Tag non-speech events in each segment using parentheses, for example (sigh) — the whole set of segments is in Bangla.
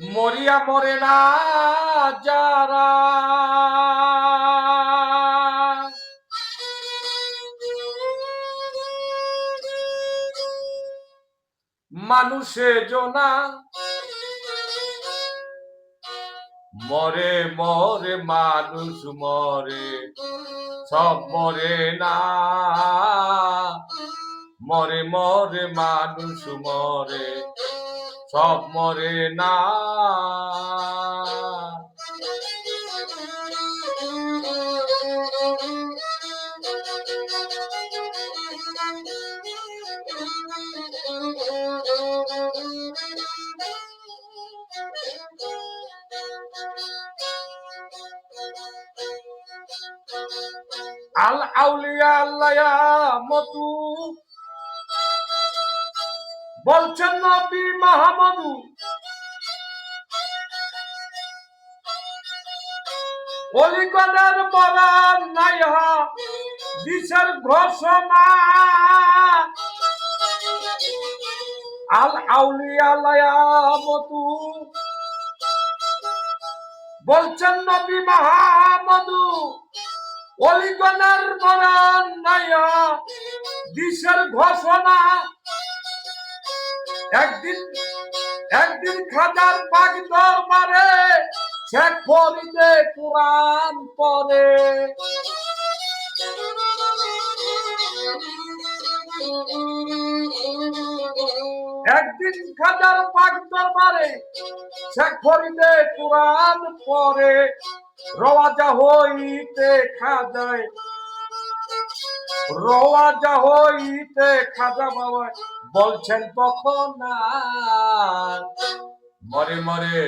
মরিয়া মরে না যারা। মানুষে জোনা, মরে মরে মানুষ মরে, সব মরে না। মরে মরে মানুষ মরে সব মরে না। আল আউলিয়া আল্লাহ মতু বলছেন নবী মাহমুদু অলিগণের বলার নাই দিশের ঘোষণা। আল আউলিয়া মতু বলছেন নবী মাহমুদু অলিগণের বলার নাই দিশের ঘোষণা। একদিন একদিন খাজার পাক দরবারে শেখ ফরিদে কোরআন পরে একদিন খাজার পাক দরবারে শেখ ফরিদে কোরআন পরে রওয়াজা হইতে খাজায় রওয়াজা হইতে খাজা বাবা বলছেন আর? মরে মরে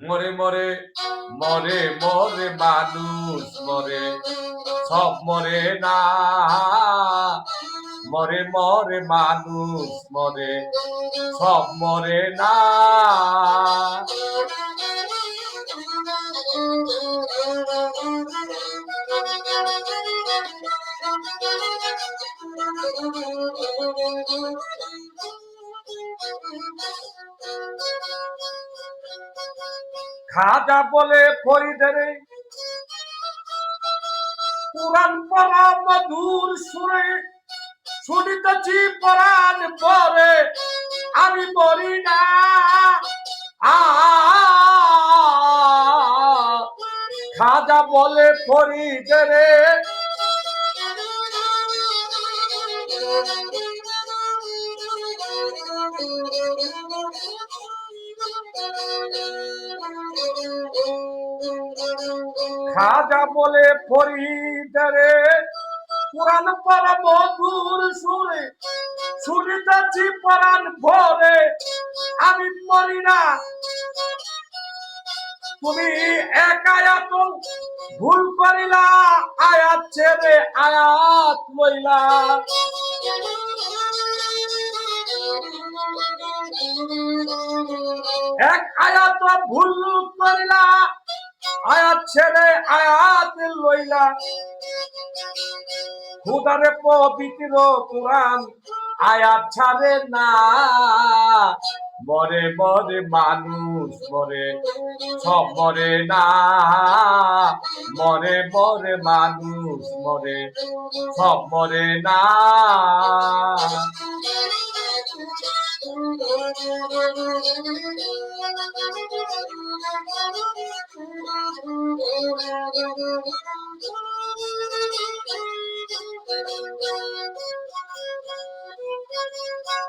মরে মরে মরে মরে মানুষ মরে, সব মরে না। মরে মরে মানুষ মরে, সব মরে না। খাজা বলে ফরিদের পুরাণ পড়া মধুর সুরে, শুনিতেছি পরাণ পরে, আমি বলি না। খাজা বলে ফরিদের খাজা বলে ফরিদরে পুরাণ পরা মধুর সুরে, শুনিতেছি পরাণ ভরে, আমি মরি না। তুমি এক আয়াত ভুল করিলা, আয়াত ছেড়ে আয়াত লইলা। এক আয়াত ভুল করিলা আয়াত ছেড়ে আয়াত লইলা। খুদারে পবিত্র কোরআন আয়াত ছাড়ে না। মরে মরে মানুষ মরে সব মরে না। মরে মরে মানুষ মরে সব মরে না।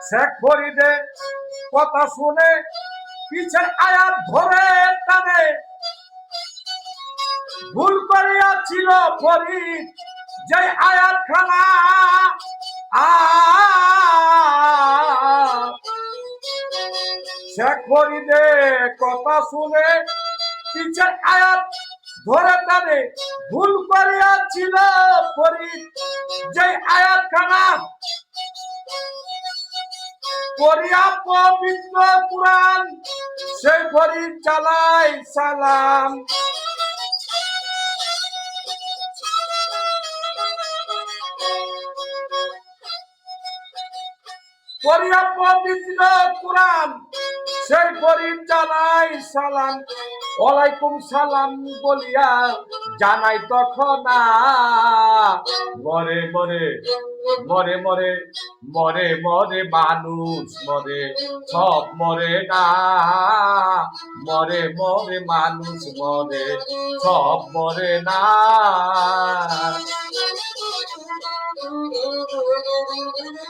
শেখ ফরিদে কথা শুনে পিছের আয়াত ধরে টানে। ভুল করিয়াছিল ফরিদ যে আয়াত খানা শেখ ফরিদে কথা শুনে পিছের আয়াত ধরে টানে। ভুল করিয়াছিল ফরিদ যে আয়াত খানা করিয়া পবিত্র কোরআন, সেই ফরিদ চালাই সালাম। করিয়া পবিত্র কোরআন, সেই করিম জানাই সালাম। ওয়ালাইকুম সালাম বলিয়া জানাই তখন না মরে মরে মরে মরে মরে মানুষ মরে সব মরে না। মরে মরে মানুষ মরে সব মরে না। (laughs)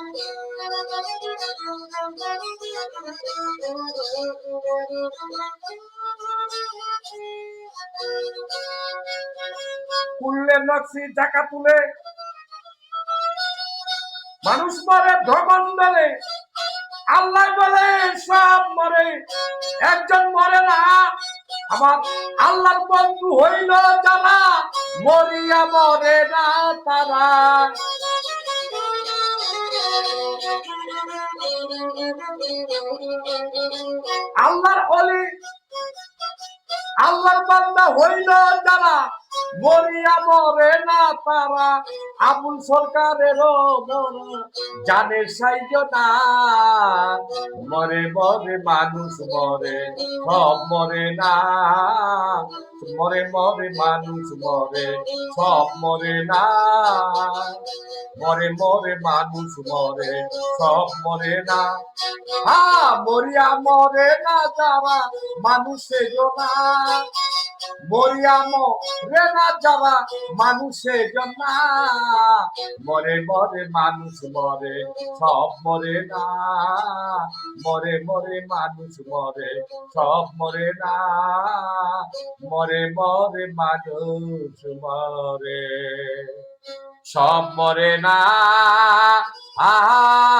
কুললে নকশি টাকা তুলে মানুষ মরে ভ্রমণ বলে আল্লাহ বলে, সব মরে। একজন মরে না। আমার আল্লাহর বন্ধু হইল যারা মরিয়া মরে না তারা। আল্লাহর অলি, আল্লাহর বান্দা হইল যারা মরিয়া মরে না তারা, আবুল সরকারের জানে সাইজ না। মরে মরে মানুষ মরে, সব মরে না। মরে মরে মানুষ মরে, সব মরে না। মরে মরে মানুষ মরে, সব মরে না। হা, মরিয়া মরে না যারা মানুষের না। মরিয়া মরে না যারা মানুষের না মরে মরে মানুষ মরে, সব মরে না। মরে মরে মানুষ মরে, সব মরে না। মরে মরে মানুষ মরে, সব মরে না। আ